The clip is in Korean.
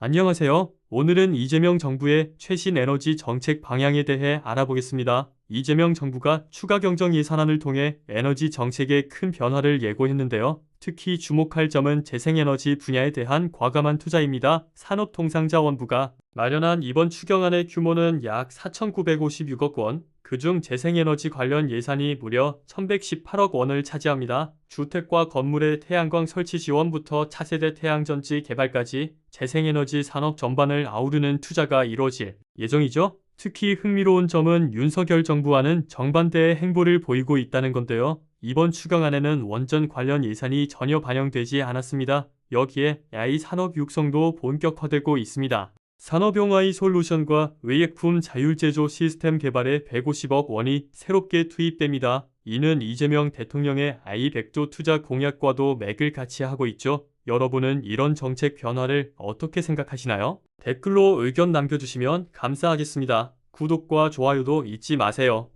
안녕하세요. 오늘은 이재명 정부의 최신 에너지 정책 방향에 대해 알아보겠습니다. 이재명 정부가 추가 경정 예산안을 통해 에너지 정책에 큰 변화를 예고했는데요. 특히 주목할 점은 재생에너지 분야에 대한 과감한 투자입니다. 산업통상자원부가 마련한 이번 추경안의 규모는 약 4,956억 원, 그중 재생에너지 관련 예산이 무려 1,118억 원을 차지합니다. 주택과 건물의 태양광 설치 지원부터 차세대 태양전지 개발까지 재생에너지 산업 전반을 아우르는 투자가 이루어질 예정이죠. 특히 흥미로운 점은 윤석열 정부와는 정반대의 행보를 보이고 있다는 건데요. 이번 추경안에는 원전 관련 예산이 전혀 반영되지 않았습니다. 여기에 AI 산업 육성도 본격화되고 있습니다. 산업용I 솔루션과 외액품 자율제조 시스템 개발에 150억 원이 새롭게 투입됩니다. 이는 이재명 대통령의 i100조 투자 공약과도 맥을 같이 하고 있죠. 여러분은 이런 정책 변화를 어떻게 생각하시나요? 댓글로 의견 남겨주시면 감사하겠습니다. 구독과 좋아요도 잊지 마세요.